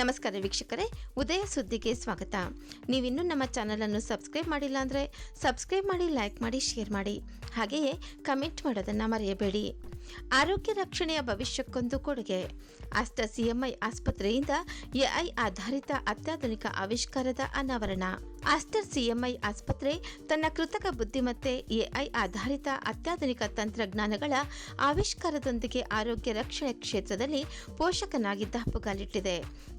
ನಮಸ್ಕಾರ ವೀಕ್ಷಕರೇ, ಉದಯ ಸುದ್ದಿಗೆ ಸ್ವಾಗತ. ನೀವಿನ್ನೂ ನಮ್ಮ ಚಾನಲನ್ನು ಸಬ್ಸ್ಕ್ರೈಬ್ ಮಾಡಿಲ್ಲ ಅಂದರೆ ಸಬ್ಸ್ಕ್ರೈಬ್ ಮಾಡಿ, ಲೈಕ್ ಮಾಡಿ, ಶೇರ್ ಮಾಡಿ. ಹಾಗೆಯೇ ಕಮೆಂಟ್ ಮಾಡೋದನ್ನು ಮರೆಯಬೇಡಿ. ಆರೋಗ್ಯ ರಕ್ಷಣೆಯ ಭವಿಷ್ಯಕ್ಕೊಂದು ಕೊಡುಗೆ. ಅಷ್ಟ ಸಿಎಂಐ ಆಸ್ಪತ್ರೆಯಿಂದ ಎಐ ಆಧಾರಿತ ಅತ್ಯಾಧುನಿಕ ಆವಿಷ್ಕಾರದ ಅನಾವರಣ. ಆಸ್ಟರ್ ಸಿಎಂಐ ಆಸ್ಪತ್ರೆ ತನ್ನ ಕೃತಕ ಬುದ್ಧಿಮತ್ತೆ, ಎಐ ಆಧಾರಿತ ಅತ್ಯಾಧುನಿಕ ತಂತ್ರಜ್ಞಾನಗಳ ಆವಿಷ್ಕಾರದೊಂದಿಗೆ ಆರೋಗ್ಯ ರಕ್ಷಣೆ ಕ್ಷೇತ್ರದಲ್ಲಿ ಪೋಷಕನಾಗಿ ದಾಪುಗಾಲಿಟ್ಟಿದೆ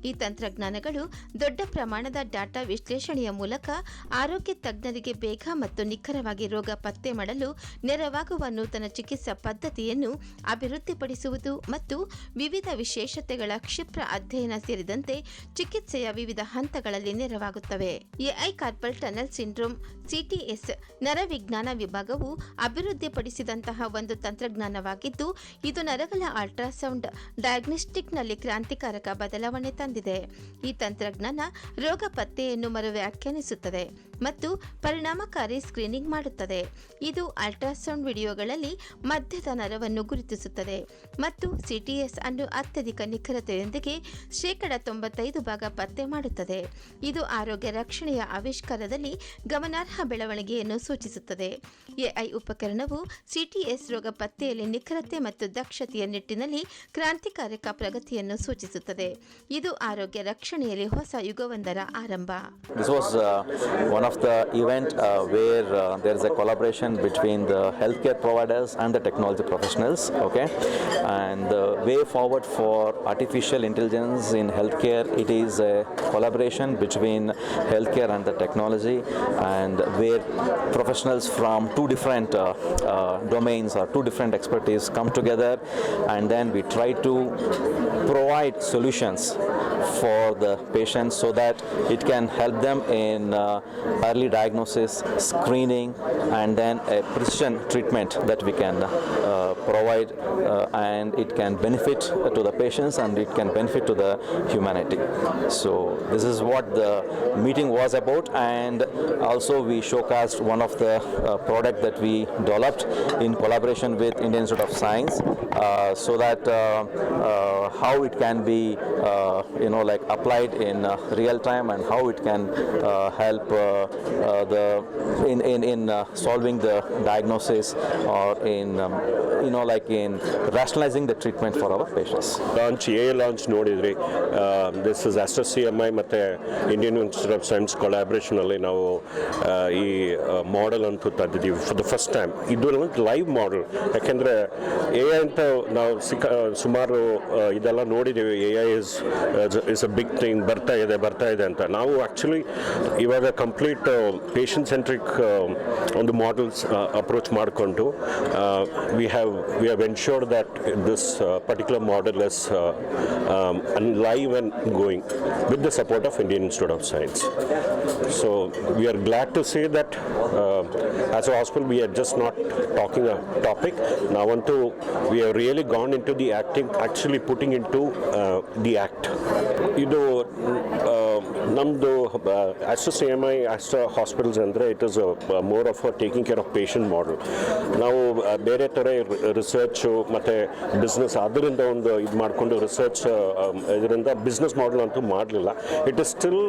ಈ ತಂತ್ರಜ್ಞಾನಗಳು ದೊಡ್ಡ ಪ್ರಮಾಣದ ಡಾಟಾ ವಿಶ್ಲೇಷಣೆಯ ಮೂಲಕ ಆರೋಗ್ಯ ತಜ್ಞರಿಗೆ ಬೇಗ ಮತ್ತು ನಿಖರವಾಗಿ ರೋಗ ಪತ್ತೆ ಮಾಡಲು ನೆರವಾಗುವ ನೂತನ ಚಿಕಿತ್ಸಾ ಪದ್ಧತಿಯನ್ನು ಅಭಿವೃದ್ಧಿಪಡಿಸುವುದು ಮತ್ತು ವಿವಿಧ ವಿಶೇಷತೆಗಳ ಕ್ಷಿಪ್ರ ಅಧ್ಯಯನ ಸೇರಿದಂತೆ ಚಿಕಿತ್ಸೆಯ ವಿವಿಧ ಹಂತಗಳಲ್ಲಿ ನೆರವಾಗುತ್ತವೆ. AI carpal tunnel syndrome CTS ನರವಿಜ್ಞಾನ ವಿಭಾಗವು ಅಭಿವೃದ್ಧಿಪಡಿಸಿದಂತಹ ಒಂದು ತಂತ್ರಜ್ಞಾನವಾಗಿದ್ದು, ಇದು ನರಗಳ ಅಲ್ಟ್ರಾಸೌಂಡ್ ಡಯಾಗ್ನೋಸ್ಟಿಕ್ನಲ್ಲಿ ಕ್ರಾಂತಿಕಾರಕ ಬದಲಾವಣೆ ತಂದಿದೆ. ಈ ತಂತ್ರಜ್ಞಾನ ರೋಗ ಪತ್ತೆಯನ್ನು ಮರು ವ್ಯಾಖ್ಯಾನಿಸುತ್ತದೆ ಮತ್ತು ಪರಿಣಾಮಕಾರಿ ಸ್ಕ್ರೀನಿಂಗ್ ಮಾಡುತ್ತದೆ. ಇದು ಅಲ್ಟ್ರಾಸೌಂಡ್ ವಿಡಿಯೋಗಳಲ್ಲಿ ಮಧ್ಯದ ನರವನ್ನು ಗುರುತಿಸುತ್ತದೆ ಮತ್ತು ಸಿಟಿಎಸ್ ಅನ್ನು ಅತ್ಯಧಿಕ ನಿಖರತೆಯೊಂದಿಗೆ ಶೇಕಡ ತೊಂಬತ್ತೈದು ಭಾಗ ಪತ್ತೆ ಮಾಡುತ್ತದೆ. ಇದು ಆರೋಗ್ಯ ರಕ್ಷಣೆಯ ಆವಿಷ್ಕಾರದಲ್ಲಿ ಗಮನಾರ್ಹ ಬೆಳವಣಿಗೆಯನ್ನು ಸೂಚಿಸುತ್ತದೆ. ಎಐ ಉಪಕರಣವು ಸಿಟಿಎಸ್ ರೋಗ ಪತ್ತೆಯಲ್ಲಿ ನಿಖರತೆ ಮತ್ತು ದಕ್ಷತೆಯ ನಿಟ್ಟಿನಲ್ಲಿ ಕ್ರಾಂತಿಕಾರಕ ಪ್ರಗತಿಯನ್ನು ಸೂಚಿಸುತ್ತದೆ. ಇದು ಆರೋಗ್ಯ ರಕ್ಷಣೆಯಲ್ಲಿ ಹೊಸ ಯುಗವೊಂದರ ಆರಂಭ This was uh, one of the event uh, where uh, there is a collaboration between the healthcare providers and the technology professionals. Okay, and the way forward for artificial intelligence in healthcare, it is a collaboration between healthcare and the technology, and where professionals from two different uh, uh, domains or two different expertise come together, and then we try to provide solutions for the patients so that it can help them in uh, early diagnosis, screening, and then a precision treatment that we can uh, provide, uh, and it can benefit to the patients and it can benefit to the humanity. So this is what the meeting was about, and also we showcased one of the uh, product that we developed in collaboration with Indian Institute of Science, uh, so that uh, uh, how it can be you know like applied in uh, real time and how it can uh, help uh, uh, the in in, in uh, solving the diagnosis or in um, you know like in rationalizing the treatment for our patients. launch a launch ನೋಡಿದ್ರಿ this is is C M I ಮತ್ತು Indian Institute of Science ಕೊಲಾಬ್ರೇಷನಲ್ಲಿ ನಾವು model ಈ model ಅಂತೂ ತಂದಿದ್ದೀವಿ for the first time ಇದು yakandre live model ಯಾಕೆಂದರೆ A I ಅಂತ ನಾವು ಸಿಕ್ಕ ಸುಮಾರು ಇದೆಲ್ಲ ನೋಡಿದ್ದೀವಿ A I is is a big thing ಬರ್ತಾ ಇದೆ ಬರ್ತಾ ಇದೆ ಅಂತ ನಾವು ಆ್ಯಕ್ಚುಲಿ ಇವಾಗ ಕಂಪ್ಲೀಟ್ ಪೇಷಂಟ್ ಸೆಂಟ್ರಿಕ್ ಒಂದು ಮಾಡೆಲ್ಸ್ ಅಪ್ರೋಚ್ ಮಾಡಿಕೊಂಡು we have we have ensured that this particular model is uh, um, and live and going with the support of Indian Institute of Science. So we are glad to say that uh, as a hospital we are just not talking a topic. Now onto we have really gone into the acting, actually putting into uh, the act. ಇದು ನಮ್ಮದು ಆಸ್ಟ್ರ C M I ಅಷ್ಟು hospitals ಅಂದರೆ it is more of taking care of patient model ನಾವು ಬೇರೆ ಥರ research ಮತ್ತು business ಅದರಿಂದ ಒಂದು ಇದು ಮಾಡಿಕೊಂಡು ರಿಸರ್ಚ್ ಇದರಿಂದ ಬಿಸ್ನೆಸ್ ಮಾಡಲ್ ಅಂತೂ ಮಾಡಲಿಲ್ಲ. It is still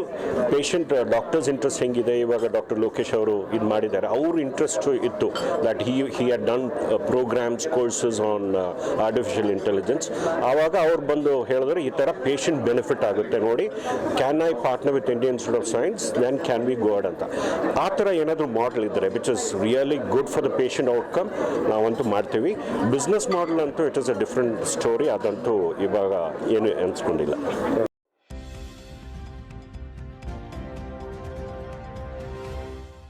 patient doctors interest ಹೆಂಗಿದೆ, ಇವಾಗ ಡಾಕ್ಟರ್ ಲೋಕೇಶ್ ಅವರು ಇದು ಮಾಡಿದ್ದಾರೆ. ಅವ್ರ ಇಂಟ್ರೆಸ್ಟ್ ಇತ್ತು that he he had done programs courses on artificial intelligence ಆವಾಗ ಅವ್ರು ಬಂದು ಹೇಳಿದ್ರೆ, ಈ ಥರ ಪೇಷಂಟ್ ಬೆನಿಫಿಟ್ ಆಗುತ್ತೆ ನೋಡಿ can I partner with Indian Institute of Science then can be good ಅಂತ. ಆ ಥರ ಏನಾದರೂ ಮಾಡಲ್ ಇದ್ದರೆ which is really good for the patient outcome ನಾವಂತೂ ಮಾಡ್ತೀವಿ. ಬಿಸ್ನೆಸ್ ಮಾಡಲ್ ಅಂತೂ it is a different story ಅದಂತೂ ಇವಾಗ ಏನು ಅನ್ಸ್ಕೊಂಡಿಲ್ಲ.